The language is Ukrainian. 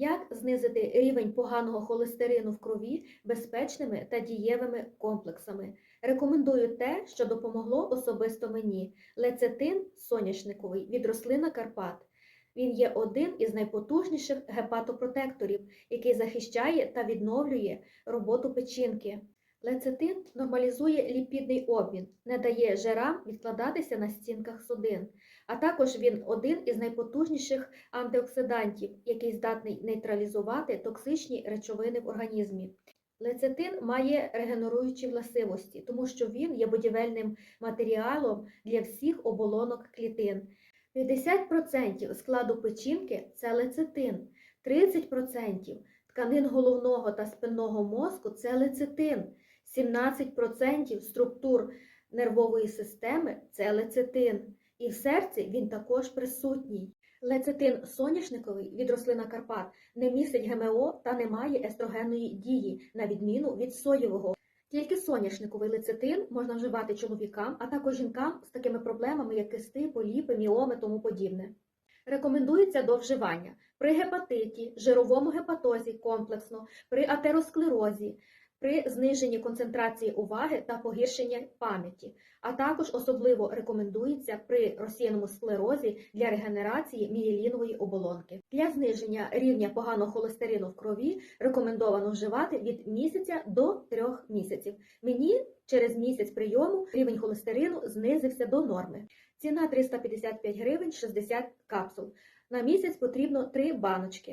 Як знизити рівень поганого холестерину в крові безпечними та дієвими комплексами? Рекомендую те, що допомогло особисто мені: лецитин соняшниковий від рослина Карпат. Він є один із найпотужніших гепатопротекторів, який захищає та відновлює роботу печінки. Лецитин нормалізує ліпідний обмін, не дає жирам відкладатися на стінках судин, а також він один із найпотужніших антиоксидантів, який здатний нейтралізувати токсичні речовини в організмі. Лецитин має регенеруючі властивості, тому що він є будівельним матеріалом для всіх оболонок клітин. 50% складу печінки це лецитин, 30% тканин головного та спинного мозку це лецитин, 17% структур нервової системи це лецитин. І в серці він також присутній. Лецитин соняшниковий від рослина Карпат не містить ГМО та не має естрогенної дії, на відміну від соєвого. Тільки соняшниковий лецитин можна вживати чоловікам, а також жінкам з такими проблемами, як кисти, поліпи, міоми тому подібне. Рекомендується до вживання при гепатиті, жировому гепатозі комплексно, при атеросклерозі, при зниженні концентрації уваги та погіршенні пам'яті, а також особливо рекомендується при розсіяному склерозі для регенерації мієлінової оболонки. Для зниження рівня поганого холестерину в крові рекомендовано вживати від місяця до трьох місяців. Мені через місяць прийому рівень холестерину знизився до норми. Ціна 355 гривень 60 капсул. На місяць потрібно 3 баночки.